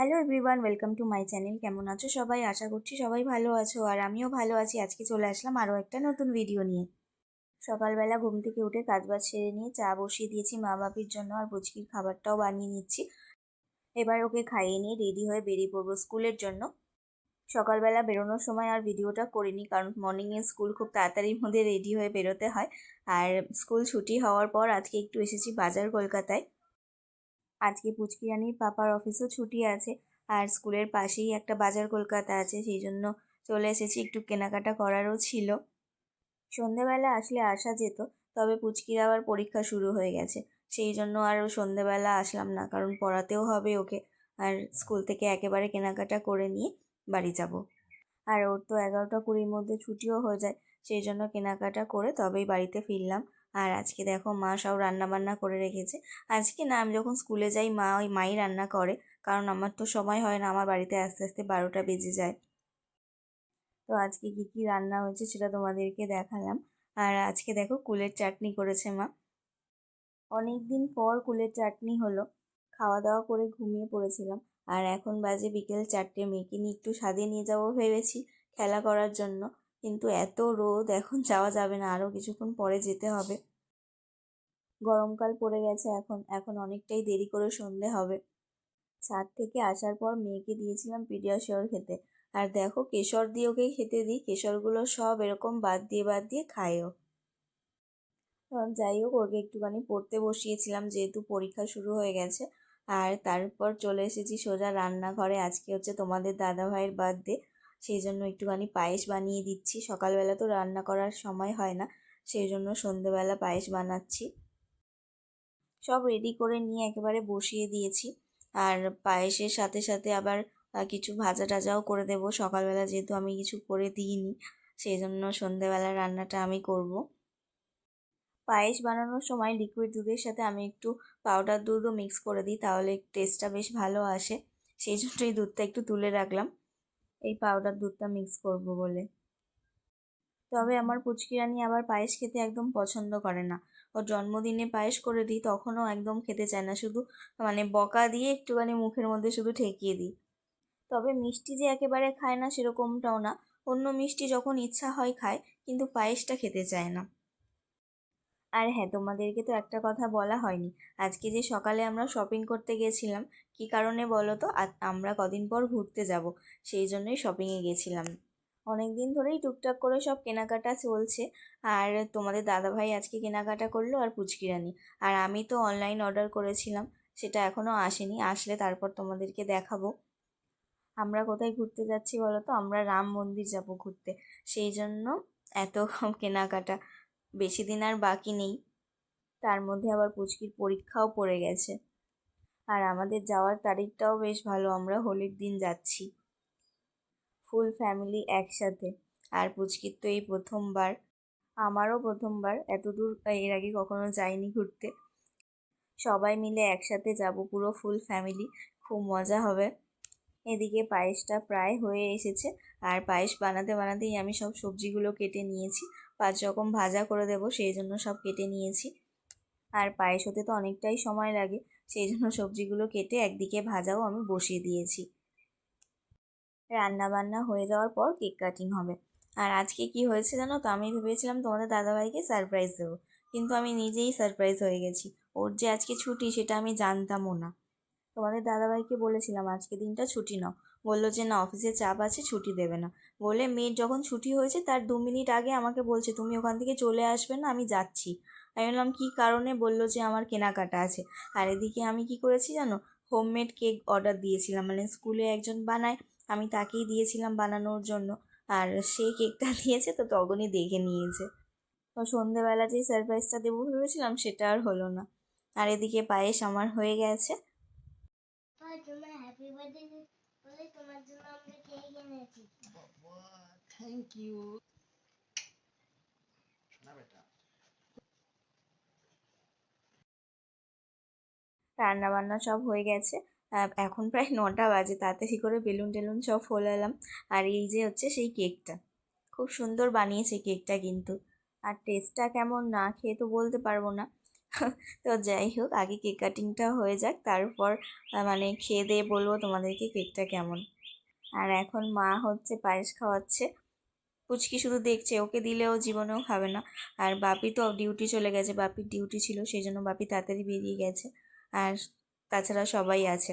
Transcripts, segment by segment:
Hello everyone welcome to my channel কেমন আছো সবাই? আশা করছি সবাই ভালো আছো আর আমিও ভালো আছি। আজকে চলে আসলাম আরও একটা নতুন ভিডিও নিয়ে। সকালবেলা ঘুম থেকে উঠে কাজবাজ সেরে নিয়ে চা বসিয়ে দিয়েছি মা বাপির জন্য আর বুচকির খাবারটাও বানিয়ে নিচ্ছি। এবার ওকে খাইয়ে নিয়ে রেডি হয়ে বেরিয়ে পড়ব স্কুলের জন্য। সকালবেলা বেরোনোর সময় আর ভিডিওটা করিনি কারণ মর্নিংয়ে স্কুল খুব তাড়াতাড়ির মধ্যে রেডি হয়ে বেরোতে হয়। আর স্কুল ছুটি হওয়ার পর আজকে একটু এসেছি বাজার কলকাতায়। আজকে পুচকিরানির পাপার অফিসও ছুটি আছে। আর স্কুলের পাশেই একটা বাজার কলকাতা আছে সেই জন্য চলে এসেছি। একটু কেনাকাটা করারও ছিল। সন্ধেবেলা আসলে আসা যেত, তবে পুচকির আবার পরীক্ষা শুরু হয়ে গেছে। সেই জন্য আর সন্ধেবেলা আসলাম না, কারণ পড়াতেও হবে ওকে। আর স্কুল থেকে একেবারে কেনাকাটা করে নিয়ে বাড়ি যাব। আর ওর তো এগারোটা কুড়ির মধ্যে ছুটিও হয়ে যায় সেই জন্য কেনাকাটা করে তবেই বাড়িতে ফিরলাম। আর আজকে দেখো মা সব রান্না বান্না করে রেখেছে। আজকে না আমি যখন স্কুলে যাই, মা ওই মাই রান্না করে। কারণ আমার তো সময় হয় না, আমার বাড়িতে আস্তে আস্তে বারোটা বেজে যায়। তো আজকে কী কী রান্না হয়েছে সেটা তোমাদেরকে দেখালাম। আর আজকে দেখো কুলের চাটনি করেছে মা। অনেক দিন পর কুলের চাটনি হলো। খাওয়া দাওয়া করে ঘুমিয়ে পড়েছিলাম। আর এখন বাজে বিকেল চারটে, মেয়েকে নিয়ে একটু স্বাদে নিয়ে যাব ভেবেছি, খেলা করার জন্য। কিন্তু এত রোদ, এখন যাওয়া যাবে না আরও কিছুক্ষণ পরে যেতে হবে। গরমকাল পড়ে গেছে এখন এখন অনেকটাই দেরি করে সন্ধে হবে। ছাদ থেকে আসার পর মেয়েকে দিয়েছিলাম পিডিয়াশিওর খেতে। আর দেখো, কেশর দিয়ে ওকে খেতে দিই, কেশরগুলো সব এরকম বাদ দিয়ে বাদ দিয়ে খায়ও। যাই হোক, ওকে একটুখানি পড়তে বসিয়েছিলাম যেহেতু পরীক্ষা শুরু হয়ে গেছে। আর তারপর চলে এসেছি সোজা রান্নাঘরে। আজকে হচ্ছে তোমাদের দাদা ভাইয়ের বার্থডে। সেই জন্য একটুখানি পায়েস বানিয়ে দিচ্ছি। সকালবেলা তো রান্না করার সময় হয় না সেই জন্য সন্ধেবেলা পায়েস বানাচ্ছি। সব রেডি করে নিয়ে একেবারে বসিয়ে দিয়েছি। আর পায়েসের সাথে সাথে আবার কিছু ভাজা টাজাও করে দেবো। সকালবেলা যেহেতু আমি কিছু করে দিইনি সেই জন্য সন্ধেবেলা রান্নাটা আমি করব। পায়েস বানানোর সময় লিকুইড দুধের সাথে আমি একটু পাউডার দুধও মিক্স করে দিই, তাহলে টেস্টটা বেশ ভালো আসে। সেই জন্যই দুধটা একটু তুলে রাখলাম। এই পাউডার দুধটা মিক্স করব বলে। তবে আমার পুচকি পুচকিরানি আবার পায়েস খেতে একদম পছন্দ করে না। ওর জন্মদিনে পায়েস করে দিই, তখনও একদম খেতে চায় না। শুধু মানে বকা দিয়ে একটুখানি মুখের মধ্যে শুধু ঠেকিয়ে দিই। তবে মিষ্টি যে একেবারে খায় না সেরকমটাও না। অন্য মিষ্টি যখন ইচ্ছা হয় খায়, কিন্তু পায়েসটা খেতে চায় না। আর হ্যাঁ তোমাদেরকে তো একটা কথা বলা হয়নি। আজকে যে সকালে আমরা শপিং করতে গেছিলাম, কি কারণে বলো তো? আমরা কদিন পর ঘুরতে যাব, সেই জন্যই শপিংয়ে গেছিলাম। অনেক দিন ধরেই টুকটাক করে সব কেনাকাটা চলছে, আর তোমাদের দাদাভাই আজকে কেনাকাটা করল আর পুচকিরানি আর আমি তো অনলাইন অর্ডার করেছিলাম, সেটা এখনও আসেনি, আসলে তারপর তোমাদেরকে দেখাবো। আমরা কোথায় ঘুরতে যাচ্ছি বলো তো? আমরা রাম মন্দির যাব ঘুরতে। সেই জন্য এত কেনাকাটা। বেশি দিন আর বাকি নেই। তার মধ্যে আবার পুচকির পরীক্ষাও পড়ে গেছে। আর আমাদের যাওয়ার তারিখটাও বেশ ভালো, আমরা হোলির দিন যাচ্ছি। ফুল ফ্যামিলি একসাথে। আর পুচকির তো এই প্রথমবার। আমারও প্রথমবার এত দূর এর আগে কখনো যাইনি ঘুরতে। সবাই মিলে একসাথে যাব পুরো ফুল ফ্যামিলি, খুব মজা হবে। এদিকে পায়েসটা প্রায় হয়ে এসেছে। আর পায়েস বানাতে বানাতেই আমি সব সবজিগুলো কেটে নিয়েছি। পাঁচ রকম ভাজা করে দেবো, সেই জন্য সব কেটে নিয়েছি। আর পায়েস হতে তো অনেকটাই সময় লাগে, সেই জন্য সবজিগুলো কেটে একদিকে ভাজাও আমি বসিয়ে দিয়েছি। রান্না বান্না হয়ে যাওয়ার পর কেক কাটিং হবে। আর আজকে কি হয়েছে জানো তো? আমি ভেবেছিলাম তোমাদের দাদাভাইকে সারপ্রাইজ দেবো, কিন্তু আমি নিজেই সারপ্রাইজ হয়ে গেছি। ওর যে আজকে ছুটি সেটা আমি জানতামও না। তোমাদের দাদাভাইকে বলেছিলাম, আজকে দিনটা ছুটি নাও। বলল যে, না, অফিসে চাপ আছে, ছুটি দেবে না। বলে মেয়ের যখন ছুটি হয়েছে, তার দু মিনিট আগে আমাকে বলছে, তুমি ওখান থেকে চলে আসবে না, আমি যাচ্ছি। আমি বললাম কী কারণে? বলল যে, আমার কেনাকাটা আছে। আর এদিকে আমি কি করেছি জানো? হোমমেড কেক অর্ডার দিয়েছিলাম। মানে স্কুলে একজন বানায়, আমি তাকেই দিয়েছিলাম বানানোর জন্য। আর সে কেকটা দিয়েছে, তো তখনই দেখে নিয়েছে। তো সন্ধেবেলা যেই সারপ্রাইজটা দেবো ভেবেছিলাম, সেটা আর হলো না। আর এদিকে পায়েস আমার হয়ে গেছে। থ্যাংক ইউ রান্না বান্না সব হয়ে গেছে। এখন প্রায় নটা বাজে, তাড়াতাড়ি করে বেলুন টেলুন সব ফোলালাম। আর এই যে হচ্ছে সেই কেকটা। খুব সুন্দর বানিয়েছে কেকটা কিন্তু। আর টেস্টটা কেমন না খেয়ে তো বলতে পারব না। তো যাই হোক, আগে কেক কাটিংটা হয়ে যাক, তারপর মানে খেয়ে দিয়ে বলব তোমাদেরকে কেকটা কেমন। আর এখন মা হচ্ছে পায়েস খাওয়াচ্ছে। পুচকি শুধু দেখছে, ওকে দিলেও জীবনেও খাবে না। আর বাপি তো ডিউটি চলে গেছে, বাপির ডিউটি ছিল, সেই জন্য বাপি তাড়াতাড়ি বেরিয়ে গেছে। আর তাছাড়া সবাই আছে।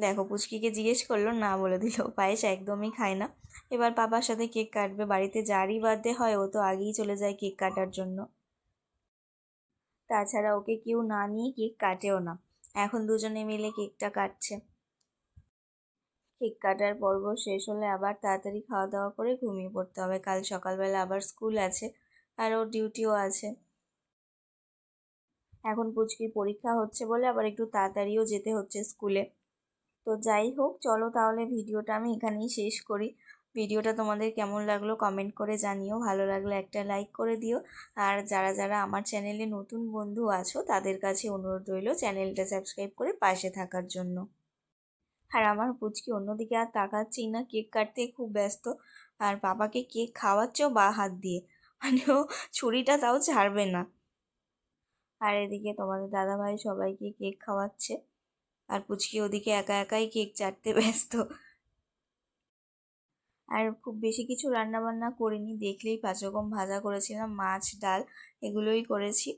দেখো, পুচকিকে জিজ্ঞেস করল, না বলে দিল, পায়েস একদমই খায় না। এবার পাপার সাথে কেক কাটবে, বাড়িতে যারই বার্থডে হয়, ও তো আগেই চলে যায় কেক কাটার জন্য। তাছাড়া ওকে কেউ না নিয়ে কেক কাটেও না। এখন দুজনে মিলে কেকটা কাটছে। কেক কাটার পর্ব শেষ হলে আবার তাড়াতাড়ি খাওয়া দাওয়া করে ঘুমিয়ে পড়তে হবে। কাল সকালবেলা আবার স্কুল আছে আর ওর ডিউটিও আছে। এখন পুচকির পরীক্ষা হচ্ছে বলে আবার একটু তাড়াতাড়িও যেতে হচ্ছে স্কুলে। তো যাই হোক, চলো তাহলে ভিডিওটা আমি এখানেই শেষ করি। ভিডিওটা তোমাদের কেমন লাগল কমেন্ট করে জানিও। ভালো লাগলে একটা লাইক করে দিও। আর যারা যারা আমার চ্যানেলে নতুন বন্ধু আছো, তাদের কাছে অনুরোধ রইল চ্যানেলটা সাবস্ক্রাইব করে পাশে থাকার জন্য। আর আমার পুচকি অন্যদিকে আর তাকাচ্ছেই না। কেক কাটতে খুব ব্যস্ত। আর বাবাকে কেক খাওয়াচ্ছেও বা হাত দিয়ে। মানে ও ছুরিটা তাও ছাড়বে না। আর এদিকে তোমাদের দাদাভাই সবাইকে কেক খাওয়াচ্ছে। আর পুচকি ওদিকে একা একাই কেক চাটতে ব্যস্ত। আর খুব বেশি কিছু রান্না বান্না করিনি। দেখলেই পাঁচ রকম ভাজা করেছিলাম, মাছ, ডাল, এগুলোই করেছি।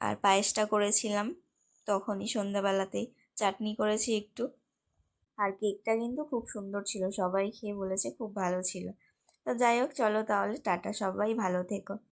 আর পায়েসটা করেছিলাম। তখনই সন্ধ্যাবেলাতেই। চাটনি করেছি একটু। আর কেকটা কিন্তু খুব সুন্দর ছিল, সবাই খেয়ে বলেছে খুব ভালো ছিল। তো যাই হোক, চলো তাহলে, টাটা, সবাই ভালো থেকো।